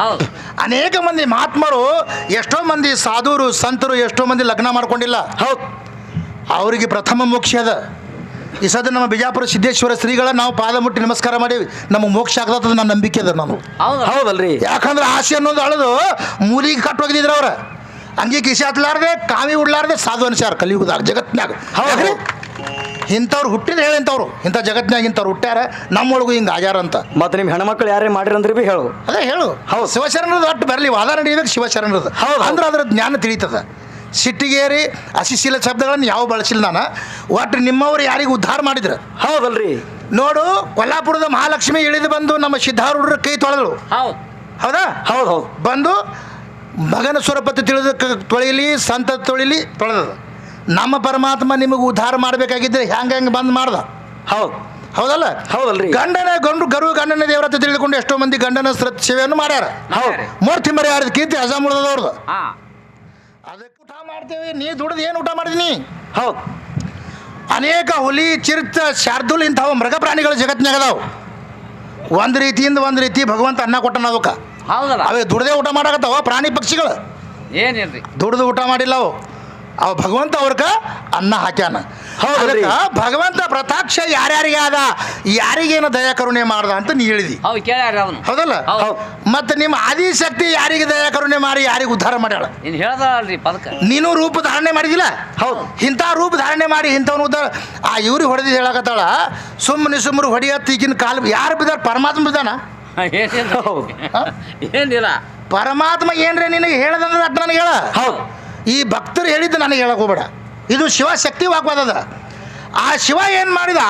ಹೌದು. ಅನೇಕ ಮಂದಿ ಮಹಾತ್ಮರು ಎಷ್ಟೋ ಮಂದಿ ಸಾಧುರು ಸಂತರು ಎಷ್ಟೋ ಮಂದಿ ಲಗ್ನ ಮಾಡ್ಕೊಂಡಿಲ್ಲ. ಹೌದು. ಅವರಿಗೆ ಪ್ರಥಮ ಮೋಕ್ಷ ಅದ. ಈ ಸದ ನಮ್ಮ ಬಿಜಾಪುರ ಸಿದ್ದೇಶ್ವರ ಶ್ರೀಗಳ ನಾವು ಪಾದ ಮುಟ್ಟಿ ನಮಸ್ಕಾರ ಮಾಡೀವಿ. ನಮಗೆ ಮೋಕ್ಷ ಆಗ್ತದ ನನ್ನ ನಂಬಿಕೆ ಅದ ನಾನು ಹೌದು. ಹೌದಲ್ರಿ. ಯಾಕಂದ್ರೆ ಆಸೆ ಅನ್ನೋದು ಅಳದು. ಮೂಲಿಗೆ ಕಟ್ಟು ಹೋಗಿದ್ರು ಅವ್ರ. ಹಂಗೆ ಕಿಸಿ ಹತ್ಲಾರ್ದೆ ಕಾವಿ ಉಡ್ಲಾರ್ದೆ ಸಾಧು ಅನ್ಸ್ಯಾರ ಕಲಿಯುಗದಾಗ ಜಗತ್ನಾಗ ಹೌದು. ಇಂಥವ್ರು ಹುಟ್ಟಿದ ಹೇಳಂತವ್ರು ಇಂಥ ಜಗತ್ನ್ಯಾಗ ಇಂಥವ್ರು ಹುಟ್ಟ್ಯಾರ ನಮ್ಮೊಳಗು ಹಿಂಗೆ ಆಗ್ಯಾರ ಅಂತ. ಮತ್ತೆ ನಿಮ್ಮ ಹೆಣ್ಮಕ್ಳು ಯಾರೇ ಮಾಡಿರಂದ್ರೆ ಬಿ ಹೇಳು. ಅದೇ ಹೇಳು. ಹೌದು. ಶಿವಶರಣರದ ಒಟ್ಟು ಬರಲಿ ವಾದ ನಡೀಬೇಕು ಶಿವಶರಣರದ ಹೌದು. ಅಂದ್ರೆ ಅದ್ರ ಜ್ಞಾನ ತಿಳಿತದ. ಸಿಟ್ಟಿಗೇರಿ ಅಶಿಶೀಲ ಶಬ್ದಗಳನ್ನು ಯಾವ ಬಳಸಿಲ್ಲ ನಾನು. ಒಟ್ಟು ನಿಮ್ಮವ್ರು ಯಾರಿಗೆ ಉದ್ಧಾರ ಮಾಡಿದ್ರು. ಹೌದಲ್ರಿ. ನೋಡು ಕೊಲ್ಲಾಪುರದ ಮಹಾಲಕ್ಷ್ಮಿ ಇಳಿದು ಬಂದು ನಮ್ಮ ಸಿದ್ಧಾರೂಢರ ಕೈ ತೊಳೆದಳು. ಹೌದು. ಹೌದಾ? ಹೌದು ಹೌದು. ಬಂದು ಮಗನ ಸುರಪತಿ ತಿಳಿದ ತೊಳೆಯಲಿ ತೊಳಿಲಿ ಸಂತ ತೊಳಿಲಿ ತೊಳೆದದು ನಮ್ಮ ಪರಮಾತ್ಮ ನಿಮಗೆ ಉದ್ಧಾರ ಮಾಡಬೇಕಾಗಿದ್ರೆ ಹ್ಯಾಂಗೆ ಹೆಂಗೆ ಬಂದ್ ಮಾಡ್ದ? ಹೌದು. ಹೌದಲ್ಲ? ಹೌದಲ್ರಿ. ಗಂಡನ ಗಂಡು ಗರು ಗಂಡನ ದೇವರತ್ತ ತಿಳಿದುಕೊಂಡು ಎಷ್ಟೋ ಮಂದಿ ಗಂಡನ ಸೇವೆಯನ್ನು ಮಾಡ್ಯಾರ. ಹೌದು. ಮೂರ್ತಿ ಮರಿ ಆಡಿದ ಕೀರ್ತಿ ಅಜಾಮುಳದವ್ರದ್ದು ಹಾ. ಅದಕ್ಕೆ ಊಟ ಮಾಡ್ತೇವೆ. ನೀ ದುಡ್ದು ಏನು ಊಟ ಮಾಡಿದೀನಿ ಹೌದು. ಅನೇಕ ಹುಲಿ ಚಿರ್ತ ಶಾರ್ದುಲ್ ಇಂಥವು ಮೃಗ ಪ್ರಾಣಿಗಳು ಜಗತ್ತಿನಾಗ ಅದಾವು. ಒಂದು ರೀತಿಯಿಂದ ಒಂದು ರೀತಿ ಭಗವಂತ ಅನ್ನ ಕೊಟ್ಟನ ಅದಕ್ಕೆ. ಅವೇ ದುಡ್ದೇ ಊಟ ಮಾಡಕತ್ತಾವ ಪ್ರಾಣಿ ಪಕ್ಷಿಗಳು. ಏನಿಲ್ರಿ. ದುಡ್ದು ಊಟ ಮಾಡಿಲ್ಲ ಅವು. ಅವ ಭಗವಂತ ಅವ್ರಗ ಅನ್ನ ಹಾಕ್ಯಾನ. ಹೌದ್ರಿ. ಭಗವಂತ ಪ್ರತಾಕ್ಷ ಯಾರ್ಯಾರಿಗೆ ಆದ? ಯಾರಿಗೇನು ದಯಾ ಕರುಣೆ ಮಾಡ್ದ ಅಂತ ನೀ ಹೇಳಿದಿ. ಹೌದು ಕೇಳ್ಯಾರ ಅವನು. ಹೌದಲ್ಲ? ಹೌದು. ಮತ್ತೆ ನಿಮ್ಮ ಆದಿಶಕ್ತಿ ಯಾರಿಗೆ ದಯಾ ಕರುಣೆ ಮಾಡಿ ಯಾರಿಗೆ ಉದ್ಧಾರ ಮಾಡ್ಯಾಳ? ಇನ್ನು ಹೇಳ್ದಲ್ರಿ ಪದಕ. ನೀನು ರೂಪ ಧಾರಣೆ ಮಾಡಿದಿಲ್ಲ? ಹೌದು. ಇಂಥ ರೂಪ ಧಾರಣೆ ಮಾಡಿ ಇಂಥವನು ಉದ್ಧಾರ ಆ ಇವ್ರಿಗೆ ಹೊಡೆದು ಹೇಳಕತ್ತಾಳ ಸುಮ್ಮನೆ ಸುಮ್ಮನೆ ಹೊಡಿಯತ್ತ ಈಗಿನ ಕಾಲ ಯಾರು ಬಿದ್ದಾರ? ಪರಮಾತ್ಮ ಬಿದ್ದಾನ. ಏನಿಲ್ಲ. ಪರಮಾತ್ಮ ಏನ್ರಿ ನಿನಗೆ ಹೇಳದಂದ್ರೆ ಅಟ್ ನನಗೆ ಹೇಳ. ಹೌದು. ಈ ಭಕ್ತರು ಹೇಳಿದ್ದು ನನಗೆ ಹೇಳಕ್ ಹೋಗ್ಬೇಡ. ಇದು ಶಿವ ಶಕ್ತಿ ವಾಗ್ವಾದದ ಆ ಶಿವ ಏನು ಮಾಡಿದ?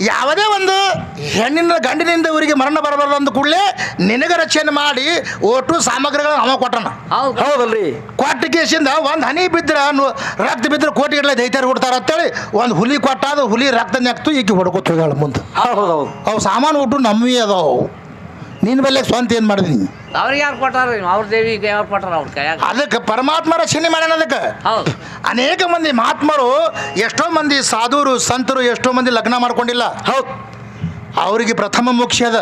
ಯಾವುದೇ ಒಂದು ಹೆಣ್ಣಿನ ಗಂಡಿನಿಂದ ಇವರಿಗೆ ಮರಣ ಬರಬಾರ್ದು ಅಂದ ಕೂಡಲೇ ನಿನಗೆ ರಚನೆ ಮಾಡಿ ಒಟ್ಟು ಸಾಮಗ್ರಿಗಳನ್ನ ಅವ ಕೊಟ್ಟನ. ಹೌದು. ಹೌದಲ್ರಿ. ಕೊಟ್ಟ ಕೇಸಿಂದ ಒಂದು ಹನಿ ಬಿದ್ದರೆ ರಕ್ತ ಬಿದ್ದರೆ ಕೋಟಿಗಟ್ಟಲೆ ದೈತ್ಯರು ಕೊಡ್ತಾರ ಅಂತೇಳಿ ಒಂದು ಹುಲಿ ಕೊಟ್ಟ ಅದು ಹುಲಿ ರಕ್ತ ನೆಕ್ತು ಈಗ ಹೊಡ್ಕೊತ ಹೋಗ್ಯಾಳ ಮುಂದೆ. ಹೌದು ಹೌದು. ಅವು ಸಾಮಾನು ಒಟ್ಟು ನಮ್ಮವೇ ಅದಾವು. ನಿನ್ನ ಬೆಲೆ ಸ್ವಂತ ಏನು ಮಾಡಿದೀನಿ? ಅವ್ರಿಗೆ ಯಾರು ಕೊಟ್ಟಾರ ಅವ್ರ ದೇವಿಗೆ ಯಾರು ಕೊಟ್ಟಾರ ಅವ್ರ ಕೈಯಾಗ? ಅದಕ್ಕೆ ಪರಮಾತ್ಮ ರಕ್ಷಣೆ ಮಾಡ್ಯಾನ ಅದಕ್ಕೆ. ಹೌದು. ಅನೇಕ ಮಂದಿ ಮಹಾತ್ಮರು ಎಷ್ಟೋ ಮಂದಿ ಸಾಧುರು ಸಂತರು ಎಷ್ಟೋ ಮಂದಿ ಲಗ್ನ ಮಾಡ್ಕೊಂಡಿಲ್ಲ. ಹೌದು. ಅವರಿಗೆ ಪ್ರಥಮ ಮೋಕ್ಷ ಅದ.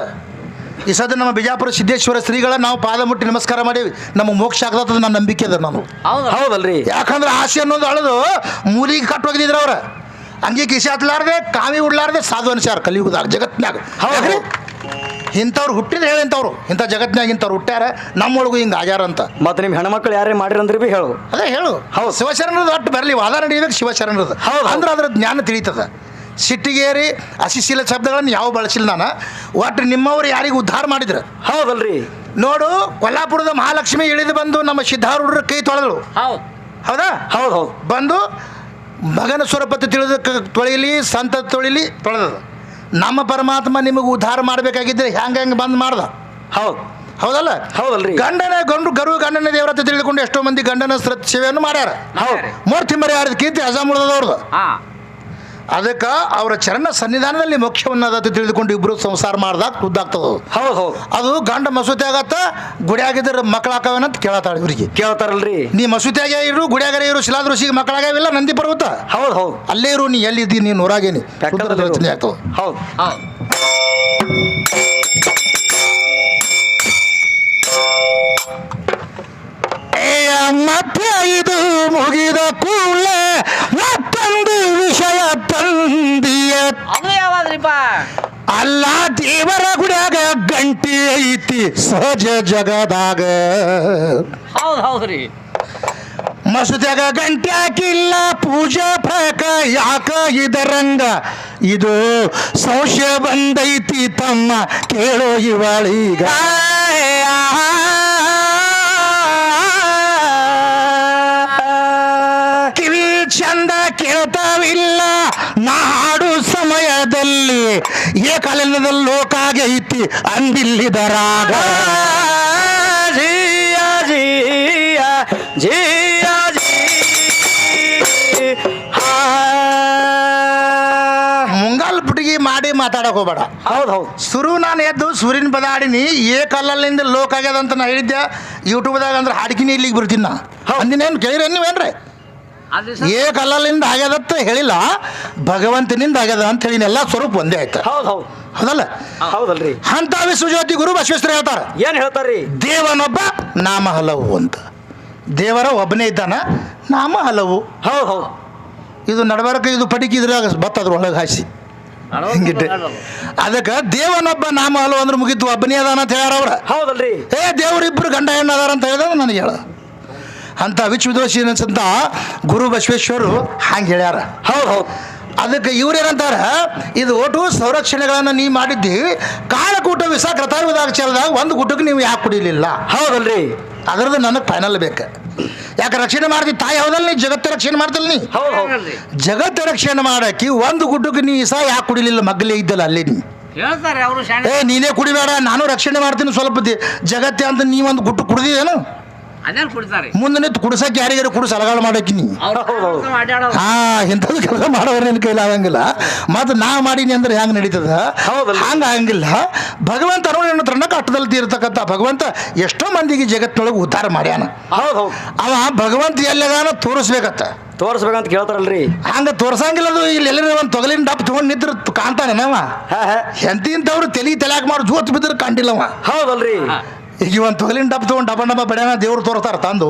ಈ ಸದ ನಮ್ಮ ಬಿಜಾಪುರ ಸಿದ್ದೇಶ್ವರ ಶ್ರೀಗಳ ನಾವು ಪಾದ ಮುಟ್ಟಿ ನಮಸ್ಕಾರ ಮಾಡೀವಿ. ನಮ್ಮ ಮೋಕ್ಷ ಆಗ್ತದ ನನ್ನ ನಂಬಿಕೆ ಅದ ನಾನು ಹೌದು. ಹೌದಲ್ರಿ. ಯಾಕಂದ್ರೆ ಆಸೆ ಅನ್ನೋದು ಅಳದು ಮೂಲಿಗೆ ಕಟ್ಟು ಹೋಗಿದ್ರು ಅವ್ರ. ಹಂಗೆ ಕಿಸಿ ಹತ್ಲಾರ್ದೆ ಕಾವಿ ಉಡ್ಲಾರ್ದೆ ಸಾಧು ಅನ್ಸ್ಯಾರ ಕಲಿಯುಗದಾಗ ಜಗತ್ನಾಗ ಹೌದು. ಇಂಥವ್ರು ಹುಟ್ಟಿದ ಹೇಳಂತವ್ರು ಇಂಥ ಜಗತ್ನ್ಯಾಗ ಇಂಥವ್ರು ಹುಟ್ಟ್ಯಾರ ನಮ್ಮೊಳಗೂ ಹಿಂಗೆ ಆಗ್ಯಾರ ಅಂತ. ಮತ್ತೆ ನಿಮ್ಮ ಹೆಣ್ಮಕ್ಳು ಯಾರೇ ಮಾಡಿರಂದ್ರೆ ಬಿ ಹೇಳು. ಅದೇ ಹೇಳು. ಹೌದು. ಶಿವಶರಣರದ ಒಟ್ಟು ಬರಲಿ ವಾದ ನಡೀಬೇಕು ಶಿವಶರಣರದ ಹೌದು. ಅಂದ್ರೆ ಅದ್ರ ಜ್ಞಾನ ತಿಳಿತದ. ಸಿಟ್ಟಿಗೇರಿ ಅಶಿಶೀಲ ಶಬ್ದಗಳನ್ನು ಯಾವ ಬಳಸಿಲ್ಲ ನಾನು. ಒಟ್ಟು ನಿಮ್ಮವ್ರು ಯಾರಿಗೂ ಉದ್ಧಾರ ಮಾಡಿದ್ರು. ಹೌದಲ್ರಿ. ನೋಡು ಕೊಲ್ಲಾಪುರದ ಮಹಾಲಕ್ಷ್ಮಿ ಇಳಿದು ಬಂದು ನಮ್ಮ ಸಿದ್ಧಾರೂಢರ ಕೈ ತೊಳೆದಳು. ಹೌದು. ಹೌದಾ? ಹೌದು ಹೌದು. ಬಂದು ಮಗನ ಸ್ವರೂಪತೆ ತಿಳಿದ ತೊಳಿಲಿ ಸಂತ ತೊಳಿಲಿ ತೊಳೆದದು ನಮ್ಮ ಪರಮಾತ್ಮ ನಿಮಗೆ ಉದ್ಧಾರ ಮಾಡಬೇಕಾಗಿದ್ರೆ ಹ್ಯಾಂಗ ಹೆಂಗೆ ಬಂದ್ ಮಾಡ್ದ? ಹೌದು. ಹೌದಲ್ಲ? ಹೌದಲ್ರಿ. ಗಂಡನ ಗಂಡು ಗರು ಗಂಡನ ದೇವರ ಅಂತ ತಿಳಿದುಕೊಂಡು ಎಷ್ಟೋ ಮಂದಿ ಗಂಡನ ಸೇವೆಯನ್ನು ಮಾಡ್ಯಾರ. ಹೌದು. ಮೂರ್ತಿ ಮರಿ ಯಾರ್ದು ಕೀರ್ತಿ ಅಜಾಮುಳದವ್ರದ್ದು. ಹಾ. ಅದಕ್ಕೆ ಅವರ ಚರಣ ಸನ್ನಿಧಾನದಲ್ಲಿ ಮೋಕ್ಷವನ್ನದ ಅಂತ ತಿಳಿದುಕೊಂಡು ಇಬ್ಬರು ಸಂಸಾರ ಮಾಡ್ದಾಗ ಖುದ್ದಾಗ್ತದ ಅದು. ಹೌದು ಹೌದು. ಅದು ಗಂಡ ಮಸೂತಿ ಆಗತ್ತ ಗುಡಿಯಾಗಿದ್ರೆ ಮಕ್ಕಳಾಕವೇನಂತ ಕೇಳತಾಳ ಇವ್ರಿಗೆ. ಕೇಳ್ತಾರಲ್ರಿ. ನೀ ಮಸೂತಿಯಾಗೆ ಇರು ಗುಡಿಯಾಗರೆ ಇರು ಶಿಲಾದೃಷಿಗೆ ಮಕ್ಕಳಾಗಿಲ್ಲ ನಂದಿ ಪರ್ವತ. ಹೌದು ಹೌದು. ಅಲ್ಲೇ ಇರು ನೀ ಎಲ್ಲಿದ್ದಿ ನೀನು ನೂರಾಗೇನಿ. ರಚನೆ ಆಗ್ತವೆ ಹೌದು. ಮತ್ತೆ ಇದು ಮುಗಿದ ಕೂಡಲೇ ಮತ್ತೊಂದು ವಿಷಯ ತಂದಿಯ. ಅದು ಯಾವಾದ್ರಿಪ್ಪ? ಅಲ್ಲ ದೇವರ ಗುಡಿಯಾಗ ಗಂಟಿ ಐತಿ ಸಹಜ ಜಗದಾಗ. ಹೌದು ಹೌದ್ರಿ ಮಸೂದ್ಯಾಗ ಗಂಟೆ ಹಾಕಿಲ್ಲ ಪೂಜಾ ಪಾಕ ಯಾಕ ಇದರಂಗ? ಇದು ಸಂಶಯ ಬಂದೈತಿ ತಮ್ಮ ಕೇಳೋ ಇವಳೀಗ ನಾಡು ಸಮಯದಲ್ಲಿ ಏಕಲನದಲ್ಲಿ ಐತಿ ಅಂದಿಲ್ಲಿದರಾಗ ಜಿಯ ಜಿಯ ಜಿಯ ಜಿ ಮುಂಗಾಲ್ ಪುಟಿಗಿ ಮಾಡಿ ಮಾತಾಡಕ್ ಹೋಗ್ಬೇಡ. ಹೌದು ಹೌದು. ಸುರು ನಾನು ಎದ್ದು ಸೂರ್ಯನ ಬದಾಡಿನಿ ಏ ಕಲ್ಲಲ್ಲಿಂದ ಲೋಕ ಆಗ್ಯದ ಅಂತ ನಾ ಹೇಳಿದ್ದೆ ಯೂಟ್ಯೂಬ್ದಾಗ ಅಂದ್ರೆ ಹಾಡಿಕಿನಿ ಇಲ್ಲಿಗೆ ಬರ್ತೀನಿ ನಾ. ಅಂದಿನೇನು ಕೇಳಿರಿ ನೀವೇನ್ರಿ? ಏ ಕಲ್ಲಲ್ಲಿಂದ ಆಗ್ಯದತ್ತ ಹೇಳಿಲ್ಲ ಭಗವಂತನಿಂದ ಆಗ್ಯದ ಅಂತ ಹೇಳಿ ಎಲ್ಲ ಸ್ವರೂಪ ಒಂದೇ ಆಯ್ತು. ಹೌದು ಹೌದು. ಹೌದಲ್ಲ? ಹೌದಲ್ರಿ. ಅಂತ ವಿಶ್ವಜ್ಯೋತಿ ಗುರು ಬಸವೇಶ್ವರ ಹೇಳ್ತಾರೆ. ಏನ್ ಹೇಳ್ತಾರ್ರಿ? ದೇವನೊಬ್ಬ ನಾಮ ಹಲವು ಅಂತ. ದೇವರ ಒಬ್ಬನೇ ಇದ್ದಾನ ನಾಮ ಹಲವು ಹೌದು ಹೌದು. ಇದು ನಡಬಾರಕ ಇದು ಪಟಿಕಿದ್ರಾಗ ಬತ್ತದ್ರ ಒಳಗೆ ಹಾಸಿ ಹಿಂಗಿಟ್ಟೆ. ಅದಕ್ಕೆ ದೇವನೊಬ್ಬ ನಾಮ ಹಲವು ಅಂದ್ರೆ ಮುಗಿತು ಒಬ್ಬನೇ ಅದಾನ ಅಂತ ಹೇಳ್ಯಾರ ಅವ್ರ. ಹೌದಲ್ರಿ. ಏ ದೇವರಿಬ್ಬರು ಗಂಡ ಹೆಣ್ಣು ಅದಾರ ಅಂತ ಹೇಳಿದ್ರೆ ನನಗೆ ಹೇಳ. ಅಂತ ವಿಶ್ವದೋಷಿ ಅಂತ ಗುರು ಬಸವೇಶ್ವರು ಹಂಗೆ ಹೇಳ್ಯಾರ. ಹೌದು ಹೌದು. ಅದಕ್ಕೆ ಇವ್ರೇನಂತಾರ ಇದು ಒಟ್ಟು ಸಂರಕ್ಷಣೆಗಳನ್ನು ನೀವು ಮಾಡಿದ್ದಿ ಕಾಳಕೂಟ ವಿಸಾ ಕೃತಾರ್ವದಾಕ್ಷರದಾಗ ಒಂದು ಗುಟ್ಟಕ್ಕೆ ನೀವು ಯಾಕೆ ಕುಡಿಲಿಲ್ಲ? ಹೌದಲ್ರಿ. ಅದರದ್ದು ನನಗೆ ಫೈನಲ್ ಬೇಕು. ಯಾಕೆ ರಕ್ಷಣೆ ಮಾಡ್ತಿ ತಾಯಿ ಹೌದಲ್ಲ ನೀ ಜಗತ್ತು ರಕ್ಷಣೆ ಮಾಡ್ತಲ್ಲ ನೀ? ಜಗತ್ತು ರಕ್ಷಣೆ ಮಾಡಕ್ಕೆ ಒಂದು ಗುಡ್ಡಕ್ಕೆ ನೀ ಸಹ ಯಾಕೆ ಕುಡಿಲಿಲ್ಲ ಮಗ್ಲೇ ಇದ್ದಲ್ಲ ಅಲ್ಲಿ ನೀ? ಏ ನೀನೇ ಕುಡಿಬೇಡ ನಾನು ರಕ್ಷಣೆ ಮಾಡ್ತೀನಿ ಸ್ವಲ್ಪ ದಿ- ಜಗತ್ತೆ ಅಂತ ನೀ ಒಂದು ಗುಟ್ಟು ಕುಡ್ದಿದೇನು? ಅದೇನು ಕುಡಿತಾರೆ? ಮುಂದೆ ನಿಂತು ಕುಡ್ಸಕ್ಕೆ ಯಾರಿಗಾರು ಕುಡಿಸ್ ಅಲಗಾಳ ಮಾಡಕ್ಕೆ ನೀ ಅವ್ರು ಹೌದು. ಮಾಡ್ಯಾಡೋದು ಹಾ ಇಂಥದ್ದು ಕೆಲಸ ಮಾಡೋರು ನಿನ್ನ ಕೈಲಿ ಆಗಂಗಿಲ್ಲ. ಮತ್ತು ನಾ ಮಾಡೀನಿ ಅಂದ್ರೆ ಹೆಂಗೆ ನಡೀತದ? ಹಂಗ ಹಂಗೆ ಆಗಂಗಿಲ್ಲ. ಭಗವಂತ ನನ್ನ ತನ್ನ ಕಟ್ಟದಲ್ಲಿ ತೀರ್ತಕ್ಕಂಥ ಭಗವಂತ ಎಷ್ಟೋ ಮಂದಿಗೆ ಜಗತ್ತಿನೊಳಗೆ ಉದ್ಧಾರ ಮಾಡ್ಯಾನ. ಹೌದ್ ಹೌದ್. ಅವ ಭಗವಂತ ಎಲ್ಲದಾನ ತೋರಿಸ್ಬೇಕತ್ತ. ತೋರಿಸ್ಬೇಕಂತ ಕೇಳ್ತಾರಲ್ರಿ. ಹಂಗ ತೋರ್ಸಂಗಿಲ್ಲ ಅದು ಇಲ್ಲಿ ಎಲ್ಲರೂ ಒಂದು ತೊಗಲಿನ ಡಪ್ ತೊಗೊಂಡು ನಿಂತ್ರ ಕಾಣ್ತಾನೆ ನಾವ ಹಾ ಹಾ. ಎಂತಿಂತವ್ರು ತಲೆ ತಲಾಕ್ ಮಾಡಿ ಜೋತ್ ಬಿದ್ರೆ ಕಂಡಿಲ್ಲವ. ಹೌದಲ್ರಿ. ಈಗ ಒಂದು ತೊಗಲಿನ ಡಬ್ ತೊಗೊಂಡು ಡಬ್ಬ ಡಬ್ಬ ಬಡ್ಯಾನ ದೇವ್ರು ತೋರ್ತಾರ ತಂದು.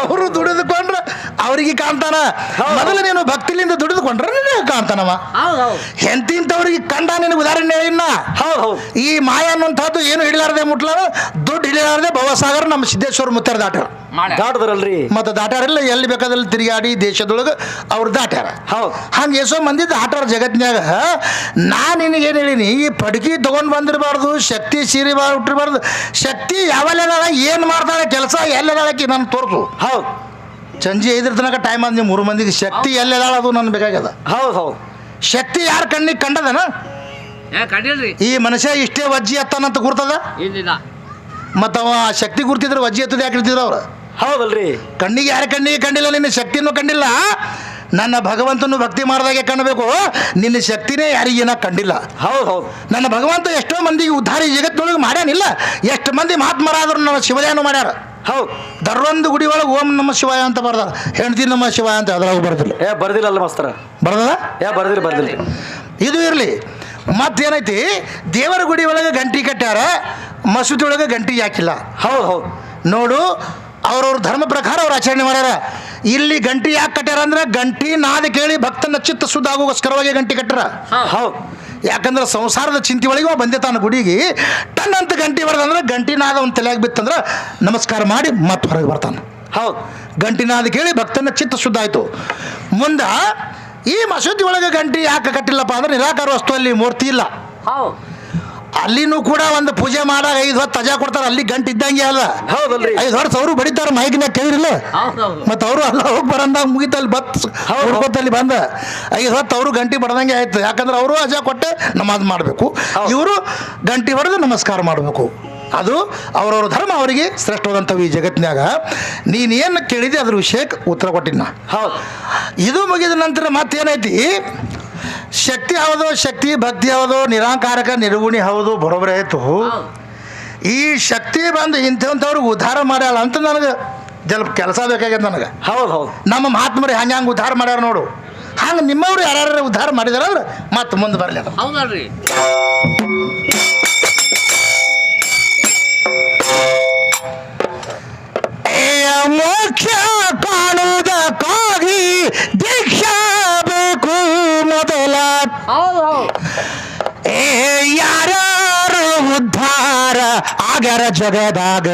ಅವರು ದುಡಿದುಕೊಂಡ್ರ ಅವರಿಗೆ ಕಾಣ್ತಾನ. ಮೊದಲು ನೀನು ಭಕ್ತಿಲಿಂದ ದುಡಿದುಕೊಂಡ್ರೆ ನಿನಗೆ ಕಾಣ್ತಾನವ. ಎಂತಿಂತವ್ರಿಗೆ ಕಂಡ ನಿನಗೆ ಉದಾಹರಣೆ ಇನ್ನ. ಈ ಮಾಯ ಅನ್ನುವಂಥದ್ದು ಏನು ಹಿಡಿಲಾರದೆ ಮುಟ್ಲಾರ ದುಡ್ಡು ಹಿಡಿಲಾರದೆ ಭವಸಾಗರ ನಮ್ಮ ಸಿದ್ದೇಶ್ವರ ಮುತ್ತಾರ ಮಾಡ್ಯಾರ ದಾಟದ್ರಲ್ರಿ? ಮತ್ತೆ ದಾಟ್ಯಾರಿಲ್ಲ ಎಲ್ಲಿ ಬೇಕಾದಲ್ಲಿ ತಿರುಗಾಡಿ ದೇಶದೊಳಗೆ ಅವ್ರು ದಾಟ್ಯಾರ. ಹೌದು. ಹಂಗೆ ಎಷ್ಟೋ ಮಂದಿ ದಾಟಾರ ಜಗತ್ನ್ಯಾಗ. ನಾನು ಏನು ಹೇಳೀನಿ ಈ ಪಡ್ಕಿ ತೊಗೊಂಡು ಬಂದಿರಬಾರ್ದು ಶಕ್ತಿ ಸೀರೆ ಹುಟ್ಟಿರಬಾರ್ದು. ಶಕ್ತಿ ಯಾವಲ್ಲೆದಾಳ ಏನು ಮಾಡ್ತಾಳೆ ಕೆಲಸ ಎಲ್ಲದಾಳಕಿ ನಾನು ತೋರಿಸು. ಹೌದು. ಸಂಜೆ ಐದರ ತನಕ ಟೈಮ್ ಆದ ನೀವು ಮೂರು ಮಂದಿಗೆ. ಶಕ್ತಿ ಎಲ್ಲದಾಳ ಅದು ನನ್ಗೆ ಬೇಕಾಗ್ಯದ. ಹೌದು ಹೌದು. ಶಕ್ತಿ ಯಾರ ಕಣ್ಣಿಗೆ ಕಂಡದನ? ಈ ಮನುಷ್ಯ ಇಷ್ಟೇ ವಜ್ಜಿ ಅಂತ ಗುರ್ತದ? ಮತ್ತವ ಮತ್ತು ಅವ ಶಕ್ತಿ ಗುರ್ತಿದ್ರೆ ವಜ್ಜಿ ಎತ್ತದ ಯಾಕೆ ಇರ್ತಿದ್ರು ಅವ್ರು? ಹೌದಲ್ರಿ. ಕಣ್ಣಿಗೆ ಯಾರ ಕಣ್ಣಿಗೆ ಕಂಡಿಲ್ಲ ನಿನ್ನ ಶಕ್ತಿನೂ ಕಂಡಿಲ್ಲ. ನನ್ನ ಭಗವಂತನು ಭಕ್ತಿ ಮಾಡಿದಾಗೆ ಕಾಣಬೇಕು. ನಿನ್ನ ಶಕ್ತಿನೇ ಯಾರಿಗೇನ ಕಂಡಿಲ್ಲ. ಹೌದು ಹೌದು. ನನ್ನ ಭಗವಂತ ಎಷ್ಟೋ ಮಂದಿಗೆ ಉದ್ಧಾರ ಈ ಜಗತ್ತಿನೊಳಗೆ ಮಾಡ್ಯಾನಿಲ್ಲ. ಎಷ್ಟು ಮಂದಿ ಮಹಾತ್ಮರಾದ್ರು ನನ್ನ ಶಿವದೇನು ಮಾಡ್ಯಾರ. ಹೌದು. ದರ್ರೊಂದು ಗುಡಿ ಒಳಗೆ ಓಂ ನಮ್ಮ ಶಿವಾಯ ಅಂತ ಬರ್ದ ಹೆಂಡತಿ ನಮ್ಮ ಶಿವಾಯ ಅಂತ ಅದ್ರಾಗ ಬರ್ದಿಲ್ಲ. ಏ ಬರ್ದಿಲ್ಲಲ್ಲ ಮಾಸ್ತರ. ಬರ್ದದ? ಏ ಬರ್ದಿಲ್ಲ ಬರ್ದಿಲ್ಲ. ಇದು ಇರಲಿ. ಮತ್ತೇನೈತಿ ದೇವರ ಗುಡಿ ಒಳಗೆ ಗಂಟಿ ಕಟ್ಟ್ಯಾರ ಮಸೂದಿ ಒಳಗೆ ಗಂಟಿ ಹಾಕಿಲ್ಲ. ಹೌದು ಹೌದು. ನೋಡು ಅವ್ರವ್ರ ಧರ್ಮ ಪ್ರಕಾರ ಅವ್ರು ಆಚರಣೆ ಮಾಡ್ಯಾರ. ಇಲ್ಲಿ ಗಂಟಿ ಯಾಕೆ ಕಟ್ಟ್ಯಾರ ಅಂದ್ರೆ ಗಂಟಿ ನಾದ ಕೇಳಿ ಭಕ್ತನ ಚಿತ್ತ ಶುದ್ಧ ಆಗೋಗೋಸ್ಕರವಾಗಿ ಗಂಟಿ ಕಟ್ಟಾರ ಹೌದು. ಯಾಕಂದ್ರೆ ಸಂಸಾರದ ಚಿಂತೆ ಒಳಗೆ ಅವ ಬಂದೆ ತಾನು ಗುಡಿಗೆ ಟನ್ನಂತ ಗಂಟಿ ಬಡ್ದಂದ್ರೆ ಗಂಟಿ ನಾದ ಒಂದು ತಲೆಯಾಗಿ ಬಿತ್ತಂದ್ರೆ ನಮಸ್ಕಾರ ಮಾಡಿ ಮತ್ತೆ ಹೊರಗೆ ಬರ್ತಾನೆ. ಗಂಟಿ ಗಂಟಿನಾದ ಕೇಳಿ ಭಕ್ತನ ಚಿತ್ತ ಶುದ್ಧ ಆಯಿತು. ಮುಂದೆ ಈ ಮಸೂದಿ ಒಳಗೆ ಗಂಟಿ ಯಾಕೆ ಕಟ್ಟಿಲ್ಲಪ್ಪ ಅಂದ್ರೆ ನಿರಾಕಾರ ವಸ್ತುವಲ್ಲಿ ಮೂರ್ತಿ ಇಲ್ಲ. ಹೌದು. ಅಲ್ಲಿನೂ ಕೂಡ ಒಂದು ಪೂಜೆ ಮಾಡಾಗ ಐದು ಹೊತ್ತು ತಜಾ ಕೊಡ್ತಾರೆ. ಅಲ್ಲಿ ಗಂಟು ಇದ್ದಂಗೆ ಅಲ್ಲ. ಹೌದಲ್ರಿ. ಐದು ವರ್ಷ ಅವರು ಬಡಿತಾರ ಮೈಕ್ನ ಕೇಳಿರಲ್ಲ? ಮತ್ತು ಅವರು ಅಲ್ಲ ಹೋಗಿ ಬರಂದಾಗ ಮುಗಿತಲ್ಲಿ ಬತ್. ಹುಡ್ಕೋತಲ್ಲಿ ಬಂದ. ಐದು ಹೊತ್ತು ಅವರು ಗಂಟಿ ಬಡದಂಗೆ ಆಯ್ತು. ಯಾಕಂದ್ರೆ ಅವರು ಅಜಾ ಕೊಟ್ಟೆ ನಮಾಜ್ ಮಾಡಬೇಕು. ಇವರು ಗಂಟಿ ಹೊಡೆದು ನಮಸ್ಕಾರ ಮಾಡಬೇಕು. ಅದು ಅವರವ್ರ ಧರ್ಮ ಅವರಿಗೆ ಶ್ರೇಷ್ಠವಾದಂಥವು ಈ ಜಗತ್ತಿನಾಗ ನೀನೇನು ಕೇಳಿದೆ ಅದ್ರ ವಿಷಯಕ್ಕೆ ಉತ್ತರ ಕೊಟ್ಟಿನ ಹೌದು. ಇದು ಮುಗಿದ ನಂತರ ಮತ್ತೇನೈತಿ? ಶಕ್ತಿ ಹೌದು ಶಕ್ತಿ ಭಕ್ತಿ ಹೌದು ನಿರಾಕಾರಕ ನಿರ್ಗುಣಿ ಹೌದು ಬರೋಬ್ಬರಿ ಆಯಿತು. ಈ ಶಕ್ತಿ ಬಂದು ಇಂಥವ್ರಿಗೆ ಉದ್ಧಾರ ಮಾಡ್ಯಾಳ ಅಂತ ನನಗೆ ಜಲ್ ಕೆಲಸ ಬೇಕಾಗ್ಯದ ನನಗೆ. ಹೌದು ಹೌದು. ನಮ್ಮ ಮಹಾತ್ಮರು ಹಂಗೆ ಹಂಗೆ ಉದ್ಧಾರ ಮಾಡ್ಯಾರ ನೋಡು. ಹಂಗೆ ನಿಮ್ಮವ್ರು ಯಾರ್ಯಾರು ಉದ್ಧಾರ ಮಾಡಿದಾರ ಅಂದ್ರೆ ಮತ್ತೆ ಮುಂದೆ ಬರಲಿ ಅದು. ಹೌದಲ್ರಿ ಮೋಕ್ಷ ಕಾಣುವುದಕ್ಕಾಗಿ ದೀಕ್ಷಾ ಹೌದು ಹೌದು. ಏ ಯಾರು ಉದ್ಧಾರ ಆಗರ ಜಗದಾಗ?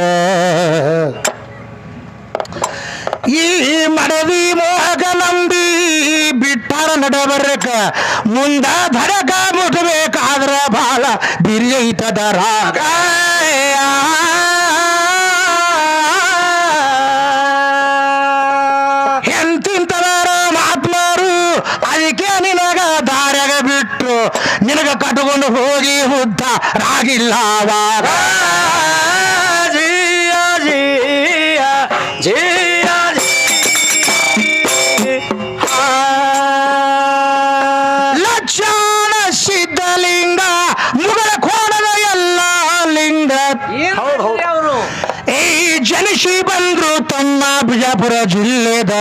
ಈ ಮಡವಿ ಮೋಹಕ ನಂಬಿ ಬಿಟ್ಟಾರ ನಡಬರ್ಕ ಮುಂದ ಧಡಕ ಮುಟ್ಬೇಕಾದ್ರ ಬಾಳ ಬಿರಿಯೈತದ ರಾಗ. ಕಟ್ಕೊಂಡು ಹೋಗಿ ಹುದ್ದ ರಾಗಿಲ್ಲ ಜಿಯ ಜಿಯ ಜಿಯ ಲಕ್ಷಣ ಸಿದ್ಧಲಿಂಗ ಮುಗಳ ಕೋಣದ ಎಲ್ಲ ಲಿಂಗ. ಈ ಜನಿಸಿ ಬಂದ್ರು ತಮ್ಮ ಬಿಜಾಪುರ ಜಿಲ್ಲೆದ